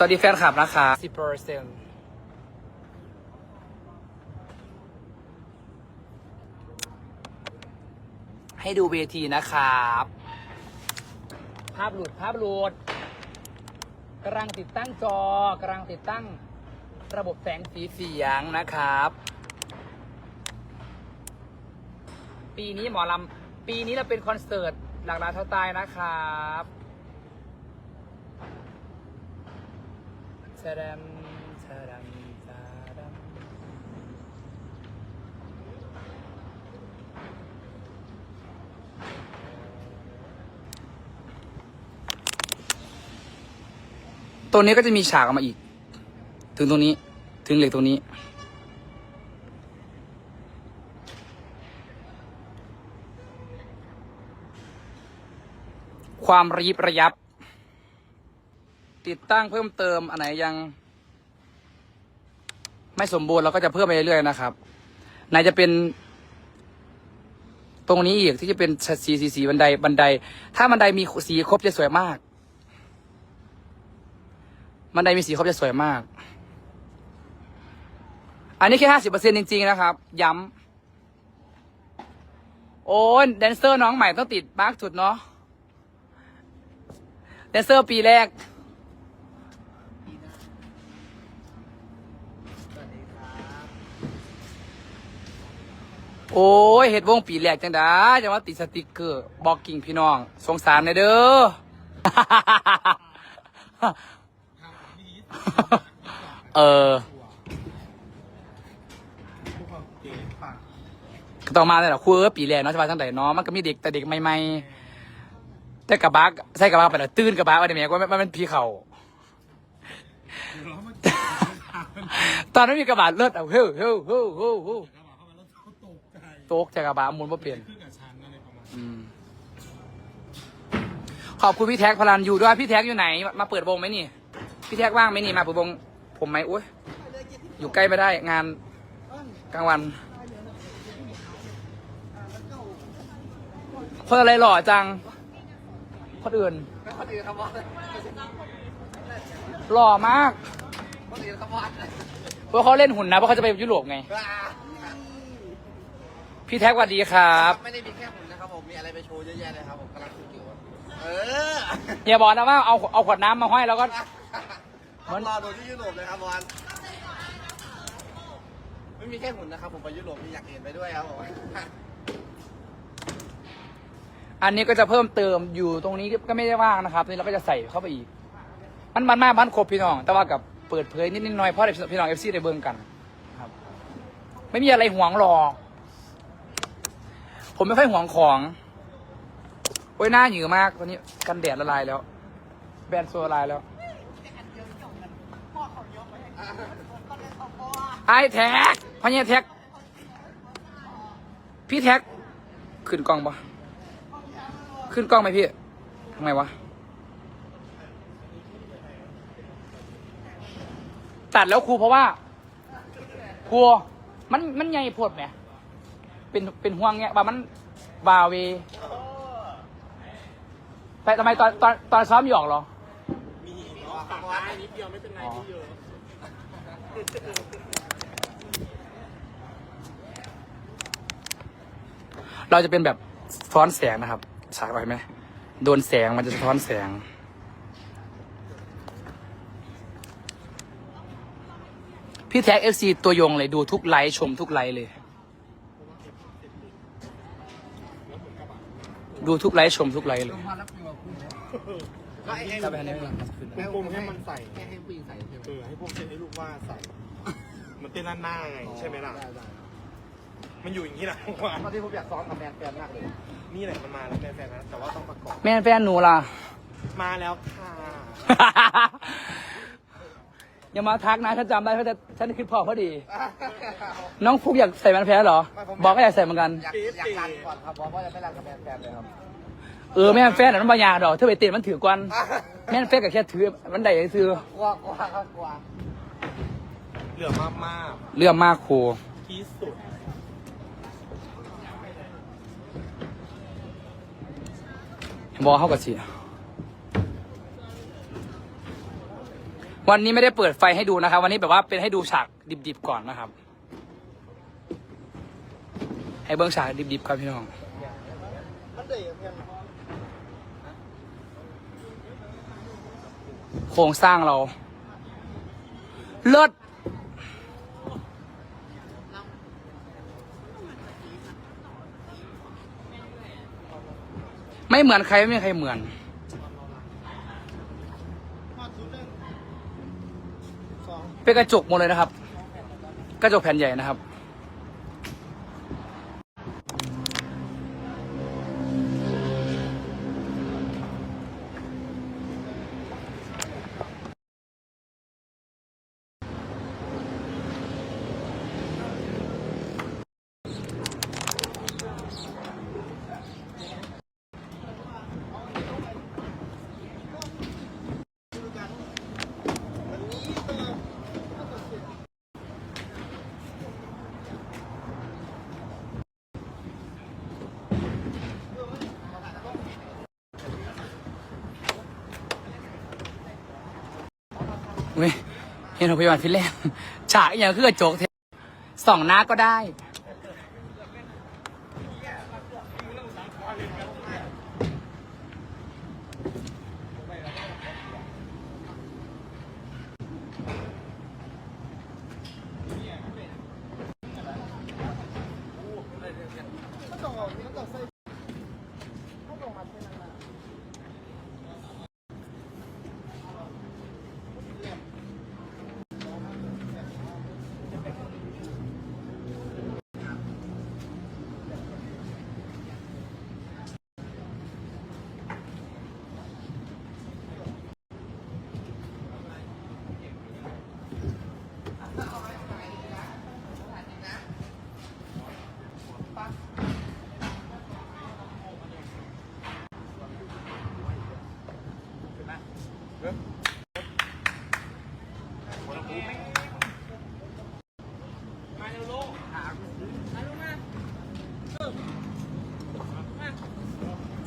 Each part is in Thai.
สวัสดีแฟนคลับนะคะสิบเปอร์เซ็นให้ดูเวทีนะครับ ภาพหลุดภาพหลุดกำลังติดตั้งจอกำลังติดตั้งระบบแสงสีเสียงนะครับ ปีนี้หมอลำปีนี้เราเป็นคอนเสิร์ตหลักล้านเท่าตายนะครับ เชดมเชดมเชดมตัวนี้ก็จะมีฉากออกมาอีก ถึงตรงนี้ ถึงเหล็กตรงนี้ ความระยิบระยับ ติดตั้งเพิ่มเติมอันไหนยัง ไม่สมบูรณ์เราก็จะเพิ่มไปเรื่อยๆนะครับไหนจะเป็น ตรงนี้อีกที่จะเป็นสีสีสีบันไดบันได ถ้าบันไดมีสีครบจะสวยมากบันไดมีสีครบจะสวยมาก อันนี้แค่ห้าสิบเปอร์เซ็นจริง ๆ นะครับ ย้ำโอ้ยแดนเซอร์น้องใหม่ต้องติดมาร์กจุดเนาะแดนเซอร์ปีแรก โอ้ยเห็ดวงปีแรกจังด้จังว่าติดสติกเกอร์บอกกิ่งพี่น้อง สงสารในอยเด้อ เออก็ต้องมาเลยหรอครูเออปีแรกเนาะจะมาทั้งไหนเนาะมันก็มีเด็กแต่เด็กใหม่ๆแต่กระบะใส่กระบะไปแล้วตื่นกระบะว่าเดี๋ยวแม่ก็มันเป็นผีเขาตอนนั้นมีกระบะเลือดเอาเฮ้ยเฮ้ยเฮ้ยเฮ้ย เฮ้ยตกจากกระบะหมุนมาเปลี่ยนอืม ขอบคุณพี่แท็กพลันอยู่ด้วยพี่แท็กอยู่ไหน มาเปิดวงไหมนี่ พี่แท็กว่างไหมนี่มาเปิดวง ผมไหมอุ้ยอยู่ใกล้ไม่ได้งานกลางวัน คนอะไรหล่อจังคนอื่น คนอื่นเขาบอกหล่อมากคนอื่นเขาบอกเพราะเขาเล่นหุ่นนะเพราะเขาจะไปยุโรปไง พี่แท็กสวัสดีครับ ไม่ได้มีแค่ผมนะครับผมมีอะไรไปโชว์เยอะแยะเลยครับผมกำลังคิดอยู่เอออย่าบอกนะว่าเอาเอาขวดน้ำมาห้อยแล้วก็ มันรอดูที่ยุโรปเลยครับบอลไม่มีแค่หุ่นนะครับผมไปยุโรปมีอยากเห็นไปด้วยครับผมอันนี้ก็จะเพิ่มเติมอยู่ตรงนี้ก็ไม่ได้ว่างนะครับนี่เราก็จะใส่เข้าไปอีก มันมันมากมันครบพี่น้อง แต่ว่ากับเปิดเผยนิดนิดหน่อยเพราะพี่น้องเอฟซีได้เบิ่งกัน ครับ ไม่มีอะไรห่วงหรอก ผมไม่ค่อยห่วงของโอ้ยหน้าหยือมากตอนนี้กันแดดละลายแล้ว แบนโซละลายแล้วไอ้แท็กพ่อเนี่ยแท็ก พี่แท็ก ขึ้นกล้องปะขึ้นกล้องไหมพี่ทำไงวะ ตัดแล้วครูเพราะว่า ครูมันมันใหญ่โพดไหม เป็นเป็นห่วงเนี้ยว่ามันวาเวแต่ทำไมตอนตอนตอนซ้อมหยอกเหรอมีตักได้นิดเดียวไม่เป็นไรที่เยอะเราจะเป็นแบบสะท้อนแสงนะครับ ฉากเราเห็นไหมโดนแสงมันจะสะท้อนแสง พี่แท็กเอฟซีตัวยงเลยดูทุกไลฟ์ชมทุกไลฟ์เลย ดูทุกไลฟ์ชมทุกไลฟ์เลย ก็ให้ถ้าไปทางนี้ไม่ให้ปุ่มให้มันใส่ให้ให้ผู้หญิงใส่ใช่ไหมเออให้พวกเช่นให้ลูกว่าใส่ มันเต้นด้านหน้าไงใช่ไหมล่ะได้ได้มันอยู่อย่างนี้นะว่าตอนที่ผมอยากซ้อมกับแมนแฟนมากเลยนี่แหละมันมาแล้วแฟนๆนะแต่ว่าต้องประกอบ แม่แฟนหนูล่ะ มาแล้วค่ะ อย่ามาทักนะถ้าจำได้เพราะจะฉันคิดพอพอดี น้องฟุกอยากใส่แมนแพ้เหรอ บอกก็อยากใส่เหมือนกัน อยากอยากรันก่อนครับเพราะว่าจะไม่รันกับแมนแฟนเลยครับ เออแม่นแฟนน่ะมันบางอย่างดอกเธอไปเต้นมันถือกวนแม่นแฟนกับแค่ถือมันได้ถือกลัวกลัวครับกลัวเหลือมากมากเรื่องมากครูๆที่สุดบอกเขากับสิ วันนี้ไม่ได้เปิดไฟให้ดูนะครับ วันนี้แบบว่าเป็นให้ดูฉากดิบๆก่อนนะครับ ให้เบิ้องฉากดิบๆครับพี่น้องโครงสร้างเรา เลิศไม่เหมือนใครไม่มีใครเหมือน เป็นกระจกหมดเลยนะครับ กระจกแผ่นใหญ่นะครับ เว้ยเห็นโรงพยาบาลฟินแลนด์ฉากอย่างคือกระจกเทส่องหน้าก็ได้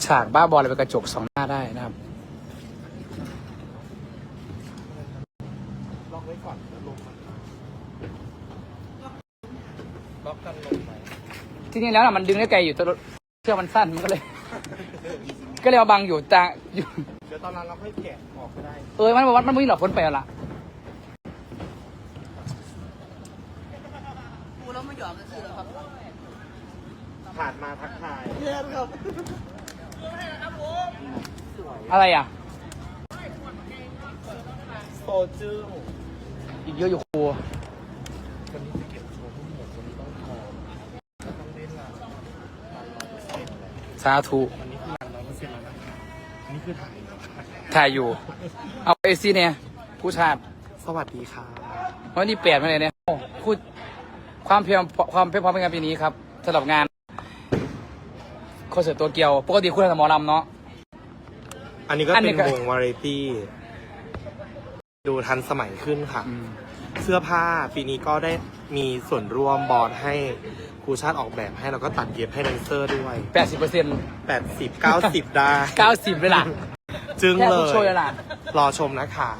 ฉากบ้าบอลอะไรเป็นกระจกสองหน้าได้นะครับ ล็อกไว้ก่อนแล้วลงมันล็อกกันลงไป ที่นี่แล้วนะมันดึงได้ไกลอยู่แต่เชือกมันสั้นมันก็เลย ก็เลยเอาบังอยู่แต่อยู่เดี๋ยวตอนนั้นเราค่อยแกะออกก็ได้เออมันบอกว่ามันไม่หลอกพ้นไปแล้วล่ะกูแล้วไม่หยอกกันคือครับผ่านมาทักทายเยี่ยมครับอะไรอะโซจึ้งอีกเยอะอยู่ครู วันนี้จะเก็บโชว์ทั้งหมดวันนี้ต้องทองต้องเล่นละร้อยเปอร์เซ็นต์เลย สาธุวันนี้คือร้อยเปอร์เซ็นต์แล้วนะอันนี้คือถ่ายแล้วถ่ายอยู่ เอาเอซีเนี่ยผู้ชาติสวัสดีค่ะวันนี้แปดมาเลยเนี่ยโอ้พูดความเพียรความเพียรพร้อมเป็นงานปีนี้ครับสำหรับงานคอนเสิร์ตตัวเกียว ปกติคุณทำหมอลำเนาะ อันนี้ก็อันนี้เป็นก็ วงวาไรตี้ดูทันสมัยขึ้นค่ะ เสื้อผ้าปีนี้ก็ได้มีส่วนร่วมบอร์ดให้ ครูชาติออกแบบให้แล้วก็ตัดเย็บให้แดนเซอร์ด้วย แปดสิบเปอร์เซ็นต์80 90 ได้ เก้าสิบเลยล่ะจึงแค่เลทุกยโชว์เลยล่ะรอชมนะคะ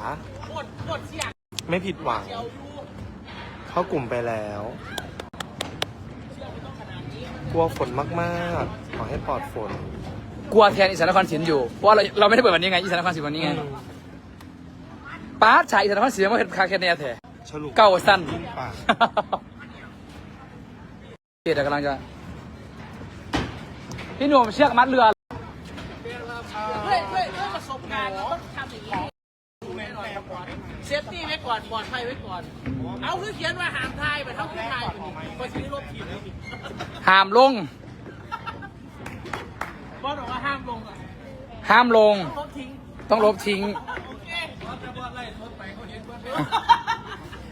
ไม่ผิดหวัง เข้ากลุ่มไปแล้ว กลัวฝนมากๆ ขอให้ปลอดฝน กลัวแทนอีสานนครศรีอยู่ เพราะว่าเราเราไม่ได้เปิดวันนี้ไงอีสานนครศรีวันนี้ไงป้าร์ตชายอีสานนครศรีมาเห็นคาแค่เนียแท้ ฉลุเก้าสั้น ยิ่งปาก เดี๋ยวกำลังจะพี่หนุ่มเชือกมัดเรือเพื่อเพื่อเพื่อประสบการณ์เราต้องทำอย่างนี้เซฟตี้ไว้ก่อนปลอดภัยไว้ก่อน เอาคือเขียนว่าห้ามทายไปเท่าที่ทายไปซื้อรถถีบแล้วนี่ห้ามลงบอสบอกว่าห้ามลงอะห้ามลงรถทิ้งต้องลบทิ้งโอเคบอสจะบอสไล่รถไปเขาเห็นบอส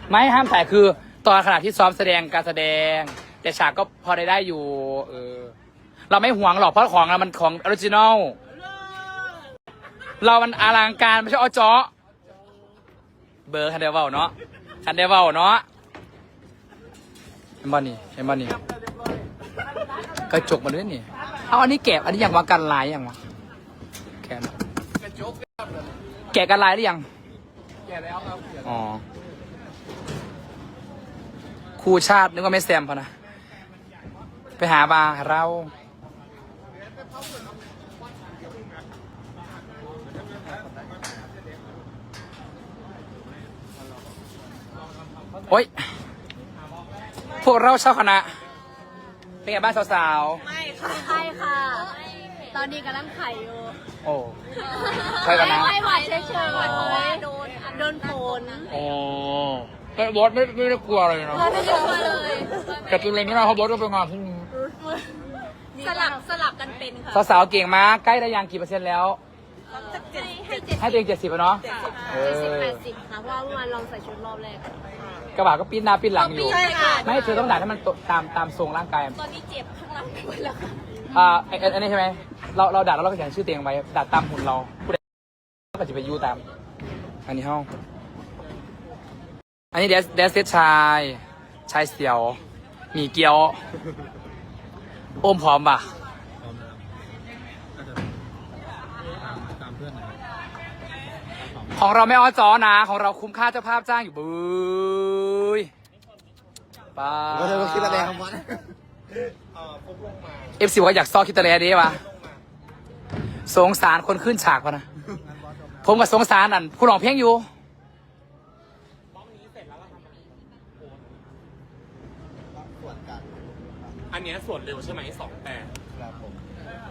ไม่ห้ามถ่ายคือตอนขณะที่ซ้อมแสดงการแสดง แต่ฉากก็พอได้ได้อยู่ เออ เราไม่หวงหรอกเพราะของเรามันของออริจินอลเรามันอลังการไม่ใช่ออจอเบอร์คันเดเวลเนาะคันเดเวลเนาะเห็นบ้านี่เห็นบ้านี่กระจกมาด้วยนี่เอาอันนี้แกะอันนี้อย่างว่ากันลายอย่างวะแกะแกะกันลายหรือยังแก่แล้วครับอ๋อครูชาตินึกว่าไม่แซมพอนะ ไปหาบาร์เรา โอ๊ย พวกเราเช่าคณะ เป็นไงบ้างสาวไม่ค่ะใช่ค่ะ ตอนนี้กำลังไข่อยู่ ๆ โอ้ใช่กันนะ ไม่ไหวเฉยๆเพราะว่าโดนโดนฝนโอ้แต่บอสไม่ไม่ได้กลัวเลยเนาะไม่ได้มาเลย แต่ตัวเองนี่นะเพราะบอสต้องไปงานที่นี่ สลับสลับกันเป็นค่ะสาวๆเก่งมากใกล้ได้ยังกี่เปอร์เซ็นต์แล้ว ให้เจ็ดให้ตัวเองเจ็ดสิบเนาะ เอสิบอแปดสิบค่ะเพราะว่าเมื่อวานลองใส่ชุดรอบแรก กระบะก็ปิ้นหน้าปิ้นหลังอยู่ ใช่ค่ะ ไม่เธอต้องดัดให้มันตามตามทรงร่างกาย ตอนนี้เจ็บข้างหลังไปหมดแล้วค่ะอ่าไอ้ไอ้อันนี้ใช่ไหมเราเราดัดแล้วเราก็เขียนชื่อเตียงไว้ดัดตามหุ่นเราผู้ใดก็จะไปยูตาม อันนี้ห้อง อันนี้เดสเดสเซตชาย ชายเสียวหมีเกียว โอมพร้อมป่ะของเราไม่อ้อจอนะ ของเราคุ้มค่าเจ้าภาพจ้างอยู่บุยป้าก็เธอคิดอะไรของมันเอฟซีว่าอยากซอกคิดตะเลดีวะสงสารคนขึ้นฉากพะนะ ผมกับสงสารนั่นคุณหลองเพลงอยู่ อันเนี้ยส่วนเร็วใช่ไหมสองแปดครับผม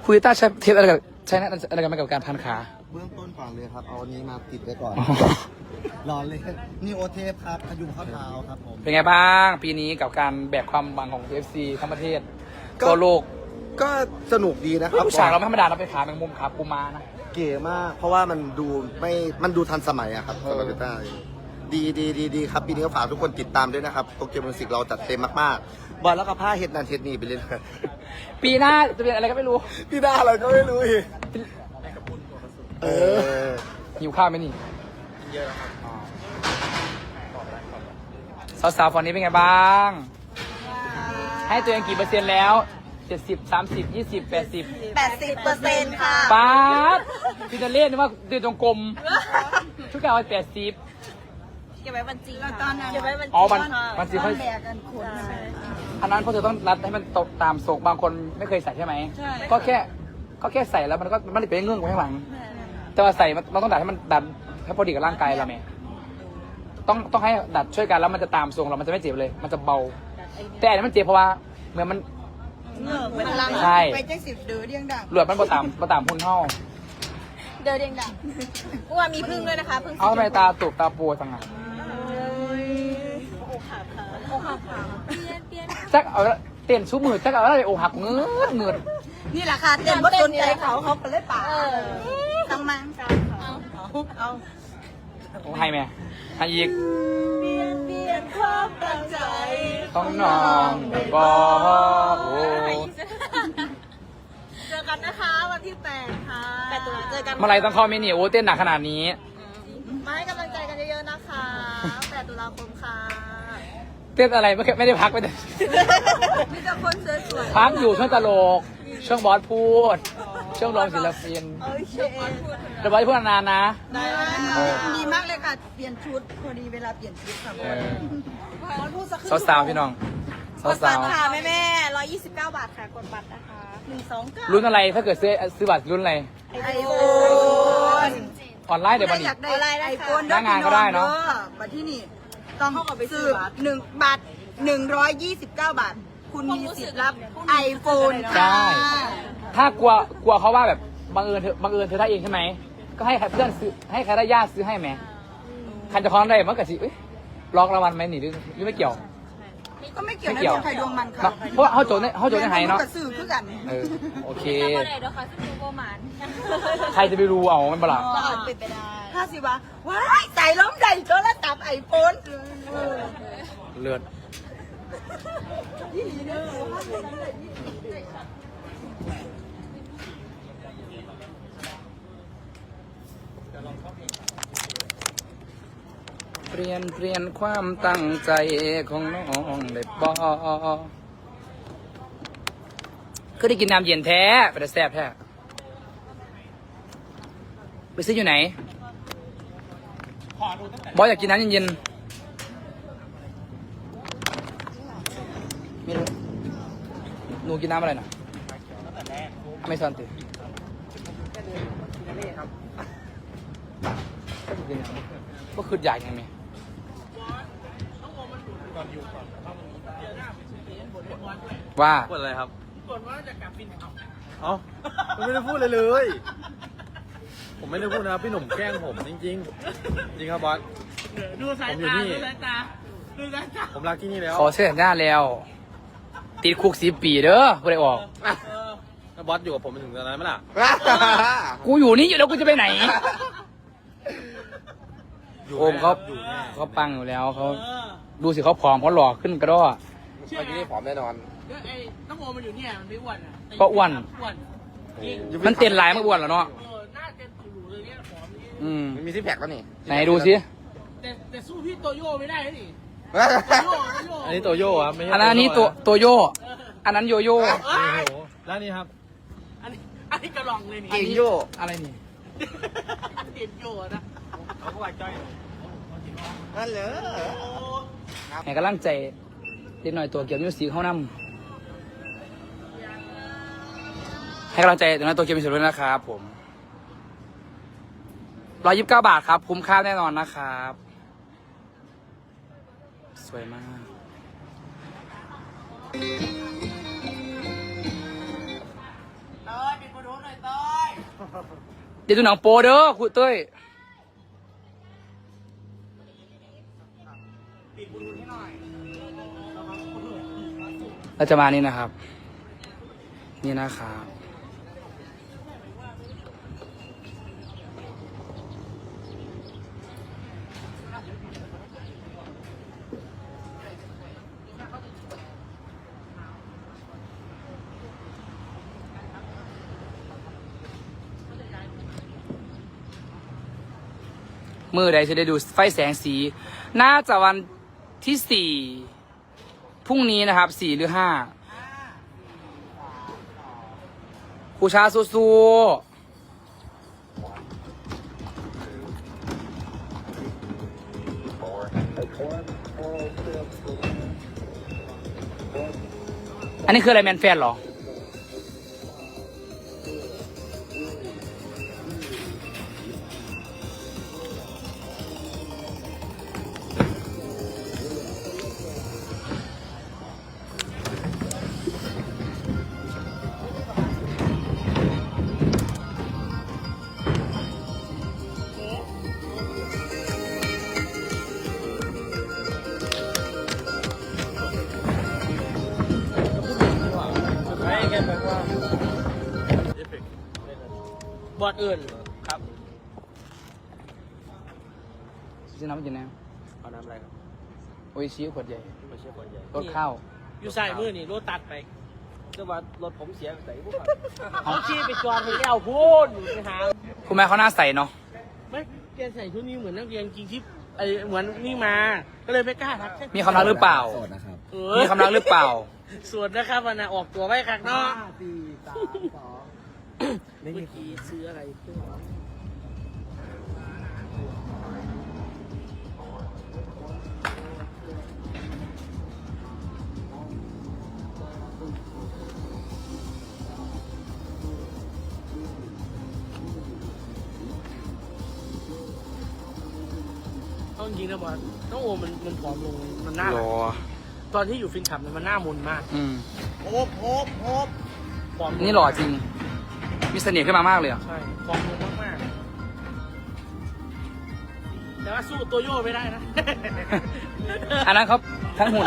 คุยต้าใช้เทปอะไรกับใช้นะอะไรกันไหมกับการพันขา เบื้องต้นก่อนเลยครับ เอาอันนี้มาติดไว้ก่อน รอเลยนี่โอเทปครับพยุงข้อเท้าครับผม เป็นไงบ้าง ปีนี้กับการแบกความหวังของ FC ทั้งประเทศก็ตัวโลกก็สนุกดีนะครับผู้ฉากเราไม่ธรรมดาเราเป็นขาแมงมุมขาปูม้านะ เก๋มาก เพราะว่ามันดูไม่ มันดูทันสมัยอะครับเออสำหรับเบต้า ดีดีดีดีครับปีนี้ก็ฝากทุกคนติดตามด้วยนะครับโตเกียวมิวสิกเราจัดเต็มมากๆบอลแล้วก็ผ้าเฮ็ดนันเฮ็ดนี่ไปเลยปีหน้าจะเป็นอะไรก็ไม่รู้ พี่ด้าอะไรก็ไม่รู้อีกเออหิวข้าวไหมนี่เยอะครับสาวๆฝั่งนี้เป็นไงบ้าง ให้ตัวเองกี่เปอร์เซ็นต์แล้วเจ็ดสิบสามสิบยี่สิบแปดสิบแปดสิบเปอร์เซ็นต์ค่ะ ป๊าดพี่จะเล่นว่าเดือนจงกรมชุดเก่าแปดสิบ เก็บไว้วันจริงตอนนั้นเก็บไว้วันจริงอ๋อมันมันสิค่อย แบกกันคนอันนั้นเพราะเธอต้องรัดให้มันตกตามทรงบางคนไม่เคยใส่ใช่ไหมก็แค่ก็แค่ใส่แล้วมันก็มันไม่ได้เป็นเงื่อนไว้ข้างหลัง แต่ว่าใส่มันมันต้องดัดให้มันดัดให้พอดีกับร่างกายเราไหมต้องต้องให้ดัดช่วยกันแล้วมันจะตามทรงเรา มันจะไม่เจ็บเลย มันจะเบา แต่อันนี้มันเจ็บเพราะว่าเหมือนมันเป็นพลังใช่ ไปแจ็คสิบเดือเดียงดังหลวดมันประตามประตามหุ่นเท่าเดินเองดังเมื่อวานมีพึ่งด้วยนะคะพึ่งเอาทำไมตาตุกตาปูจังอะโอ้ขา ขาโอ้ขาขาเปลี่ยนเปลี่ยนจักเอาเต้นชูมือจักเอาอะไรโอหักเงือดเงือดนี่แหละค่ะเต้นว่าสนใจเขาเขาก็เลยป่าเออตั้งมังเอาโอ้ให้แม่ให้อีกเปลี่ยนเปลี่ยนความตั้งใจต้องนองได้บอโอ้เจอกันนะคะวันที่แปดค่ะแปดตุลาเจอกันเมื่อไหรต้องเข้าเมนี่โอ้เต้นหนักขนาดนี้มาให้กำลังใจกันเยอะๆนะคะแปดตุลาคมค่ะ เต้นอะไรไม่เคยไม่ได้พักไม่ได้มีแต่คนสวยพักอยู่ช่วงตลก ช่วงบอสพูด ช่วงร้องศิลปินโอเคเดี๋ยวบอสพูดนานๆนะได้ดีมากเลยค่ะ เปลี่ยนชุดพอดีเวลาเปลี่ยนชุดค่ะเออพูดสักสาวๆพี่น้องๆสาวค่ะแม่แม่ร้อยยี่สิบเก้าบาทค่ะกดบัตรนะคะหนึ่งสองเก้าๆรุ่นอะไรถ้าเกิดซื้อซื้อบัตรรุ่นอะไรไอโฟนออนไลน์เดี๋ยววันนี้อยากได้ไอโฟนหน้างานก็ได้เนอะบัตรที่นี่ ต้องซื้อหนึ่งบัตรหนึ่งร้อยยี่สิบเก้าบาท คุณมีสิทธิ์รับไอโฟนใช่ ค่ะถ้ากลัวกลัวเขาว่าแบบบังเอิญเธอบังเอิญเธอได้เองใช่ไหม ก็ให้ใครเพื่อนซื้อให้ใครได้ญาติซื้อให้ไหมคันจะคล้องได้มันก็สิเอ้ยล็อกรางวัลไหมหนิหรือหรือไม่เกี่ยว ก็ไม่เกี่ยวไม่นะเกี่ยวดวงใครดวงมันค่ะ เนาะเพราะว่าเขาโจทย์เนี่ยเขาโจทย์ในไห้เนาะกระสือคือกันเออโอเค แล้วก็ไหนเดี๋ยวค่ะสกูโบหมานใครจะไปรู้เอามันเปล่าก็อาจเป็นไปได้ถ้าสิว่าว้ายใส่ล้มใส่โทรศัพท์ไอโฟนเลือดเเปลี่ยนเปลี่ยนความตั้งใจของน้องได้บ่ก็ได้กินน้ำเย็นแท้ไปแต่แซ่บแท้ไปซื้ออยู่ไหนขอดูตั้งแต่บอสอยากกินน้ำเย็นๆไม่รู้หนูกินน้ำอะไรนะอเมซอนติก็คืออยากยังไง ว่าพูดอะไรครับก่อนว่าจะกลับบินเอาเอ้าผมไม่ได้พูดเลยเลย ผมไม่ได้พูดนะครับพี่หนุ่มแกล้งผมจริงๆ จริงครับบอส ดูสายผมอยู่ตานี่ ดูสายตา ดูสายตาผมรักที่นี่แล้วขอเสียหน้าแล้ว ติดคุกสีปีเด้อไม่ได้ออก เออแล้วบอสอยู่กับผมไปถึงตอนนั้นไหมล่ะ กูอยู่นี่อยู่แล้วกูจะไปไหน อยู่โอมเขาอยู่แน่เขาปังอยู่แล้วเขาเออ ดูสิเขาผอมเขาหล่อขึ้นกระดอเชื่อไหมนี่ผอมแน่นอนก็ไอ้น้องโอมันอยู่เนี่ยมันไม่อ้วนอะแต่ก็อ้วน อ้วนจริงมันเต้นหลายมันอ้วนแล้วเนาะเออหน้าเต็มตูดเลยเนี่ยผอมนี่อืมมันมีซิปแพคแล้วนี่ไหนดูสิแต่แต่สู้พี่โตโย่ไม่ได้นะนี่โตโย่โตโย่อันนี้โตโย่ครับไม่ใช่อันนั้นอันนี้ตัวตัวโยอันนั้นโยโย่เอ้โอ้ยโหแล้วนี่ครับ อันนี้อันนี้กระลองเลยนี่เก่งโย่อะไรนี่เห็นโย่นะเขาก็ว่าจ้อยนั่นเหรอ ให้กำลังใจเด็กหน่อยตัวเกี่ยวมิวสิกเขานำให้กำลังใจเด็กน้อยตัวเกี่ยวมิวสิกด้วยนะครับผมร้อยยิบเก้าบาทครับ คุ้มค่าแน่นอนนะครับ สวยมากเต้ยปิดประตูหน่อยเต้ยเดี๋ยวดูหนังโปเด้อคุณเต้ย เราจะมานี่นะครับ นี่นะครับมือใดจะได้ดูไฟแสงสี น่าจะวันที่สี่ พรุ่งนี้นะครับสี่หรือห้าครูชาสู้ๆอันนี้คืออะไรแมนแฟนหรอ ซื้อน้ำมากินนะเอาน้ำอะไรครับโอ้ยชี้ขวดใหญ่ไม่ใช่คนใหญ่รถข้าวอยู่ใส่มือนี่รถตัดไปก็ว่ารถผมเสียใส่พวกเอาขี้ไปจอดไปเอาพูดไปหาคุณแม่เขาหน้าใสเนาะไม่แกใส่ชุดนี้เหมือนนักเรียนจริงที่ไอเหมือนนี่มา ก็เลยไม่กล้าทักมีความรักหรือเปล่าเออมีความรักหรือเปล่า ส่วนนะครับวันน่ะออกตัวไว้ครั้งเนาะสี่สามสอง เมื่อกี้ซื้ออะไรเพิ่ง เอาจริงๆนะบอลน้องโอมมันมันผอมลงมันหน้ารอตอนที่อยู่ฟินขับเนี่ยมันหน้ามนมากอืมโฮบโฮบโฮบผอมลงนี่หล่อจริง มีเสน่ห์ขึ้นมามากเลยอะใช่ผอมลงมากๆแต่ว่าสู้ตัวโย่ไม่ได้นะ อันนั้นเขาทั้งหุ่น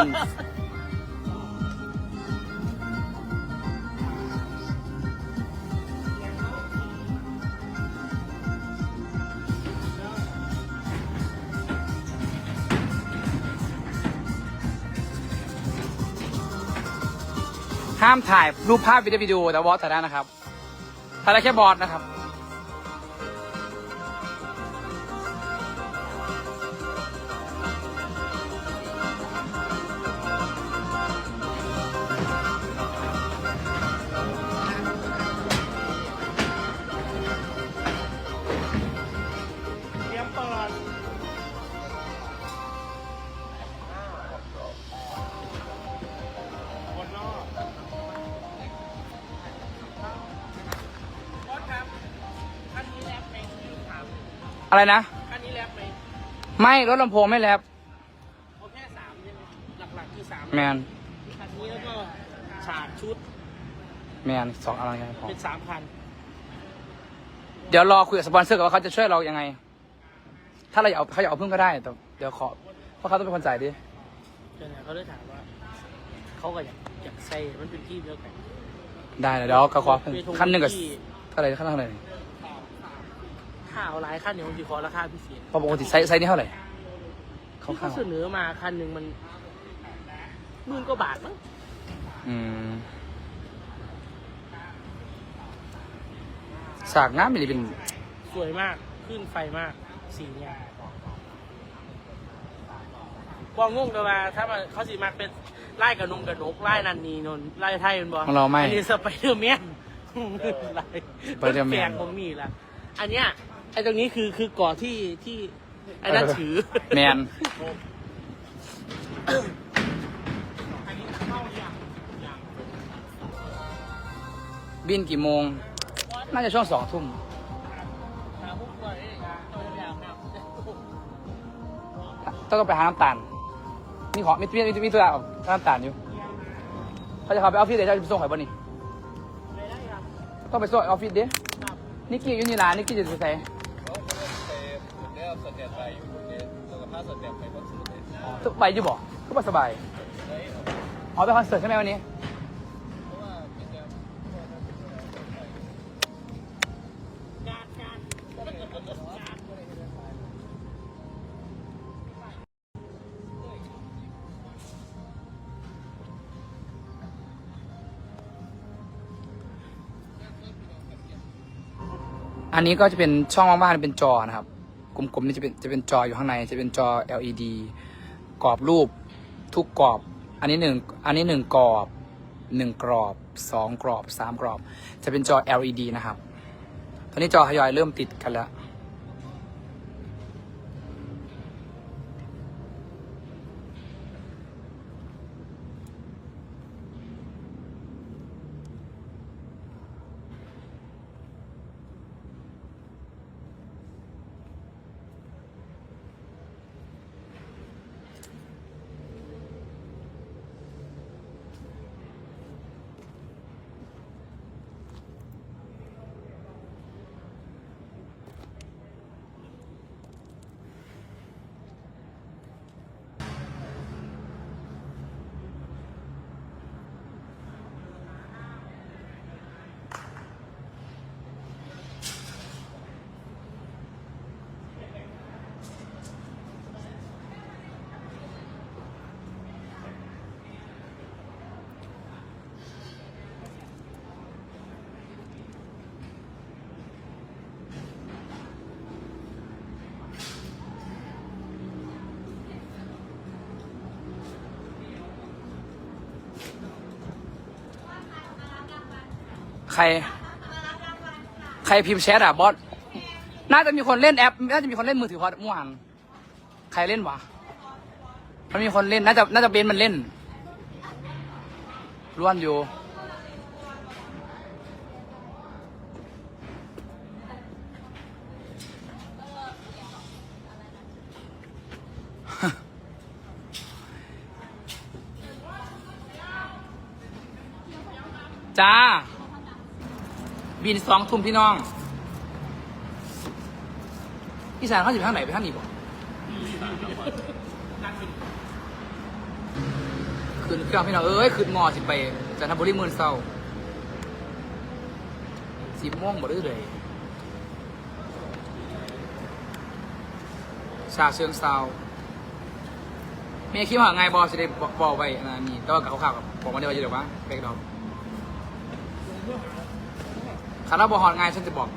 ห้ามถ่ายรูปภาพวิดีโอวิดีโอแต่วอสถ่ายได้นะครับถ่ายได้แค่บอสนะครับ อะไรนะ คันนี้แรปไหมไม่รถลำโพงไม่แลบเอาแค่สามใช่ไหมหลักๆคือสามแมนคันนี้แล้วก็ฉากชุดแมนสองอะไรกันพอเป็นสามพัน เดี๋ยวรอคุยกับสปอนเซอร์กันว่าเขาจะช่วยเรายังไง ถ้าเราอยากเอาเขาอยากเอาเพิ่มก็ได้แต่เดี๋ยวขอเพราะเขาต้องเป็นคนจ่ายดิเจนเขาเลยถามว่า เขาก็อยากอยากใส่มันเป็นที่เดียวกันได้เดี๋ยวก็ขอเพิ่มขั้นหนึ่งกับที่เท่าไหร่ขั้นเท่าไหร่ ค่าเอาหลายขั้นเนี่ยผมจะขอราคาพิเศษเพราะปกติไซส์ไซส์นี้เท่าไหร่ที่คร่าเขาวเสนอมาคันหนึ่งมันหมื่นกว่าบาทมั้งๆอืมสากน้ำมันจะเป็น สวยมากขึ้นไฟมากสีเนี่ยบอกงงเลยว่าถ้ามันเขาสีมากเป็นไล่กับนงกับนกไล่นันนีนนไล่ไทยเป็นบอของเราไม่อันนี้สไปเดอร์แมนไล่ Spider-Man แปลงผมมีละอันเนี้ย ไอ้ตรงนี้คือคือก่อที่ที่ไอ้นั่นถือแมนบินกี่โมง น่าจะช่วงสองทุ่มต้องไปหาน้ำตาลมีของมีมีมีมีตัวเอาน้ำตาลอยู่เขาจะพาไปออฟฟิศเดี๋ยวจะไปส่งหอยบ่นี่ต้องไปส่งออฟฟิศเด้นิกกี้อยู่นี่ร้านนิกกี้จะไปใส่ สบายอยู่บ่ก็บ่สบายอ๋อไปคอนเสิร์ตใช่ไหมวันนี้อันนี้ก็จะเป็นช่องว่างๆเป็นจอนะครับ กลมๆนี่จะเป็นจะเป็นจออยู่ข้างใน จะเป็นจอ LED กรอบรูปทุกกรอบ อันนี้หนึ่งอันนี้หนึ่งกรอบหนึ่งกรอบสองกรอบสามกรอบ จะเป็นจอ LED นะครับ ตอนนี้จอทยอยเริ่มติดกันแล้ว ใคร ใครพิมพ์แชทอะบอส น่าจะมีคนเล่นแอป น่าจะมีคนเล่นมือถือพอเมื่อวานใครเล่นวะมันมีคนเล่น น่าจะ น่าจะเบนมันเล่นล้วนอยู่ จ้า บินสองทุ่มพี่น้องอีสานเขาสิไปทางไหนไปทางนี้บ่ขึ้นเครื่องพี่น้องเอ้ยขึ้นมอสิไปจันทบุรีมื่นเศร้าสิบโมงบ่ดื้อเลยชาเชิงเศร้าเมย์คิดว่าไงบอสิได้บอกไว้อันนี้แต่ว่ากับข่าวกับบอกมาเดียวจะเดี๋ยวว่าเบรกดอก คาราบอฮอดง่ายฉันจะบอก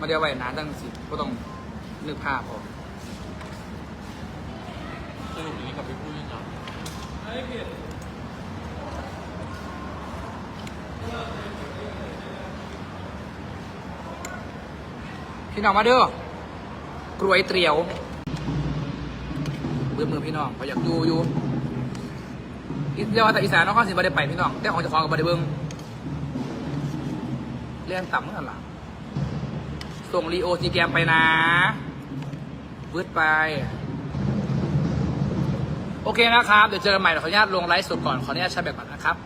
มาเดียวไว้นานตั้งสิก็ต้องนึกภาพพอพี่น้องมาเด้อกรวยเตรียวเบื่อมือพี่น้องเขาอยากดูอยู่อีเรียกว่าแต่อีสานนครศรีบได้ไปพี่น้องแต่ของเจะของกับบได้เบิ้ง เรื่องต่ำเมื่อไหร่ส่งรีโอซีแกมไปนะวืดไป โอเคนะครับ เดี๋ยวเจอกันใหม่ขออนุญาตลงไลฟ์สดก่อน ขออนุญาตใช้แบบบัตรนะครับ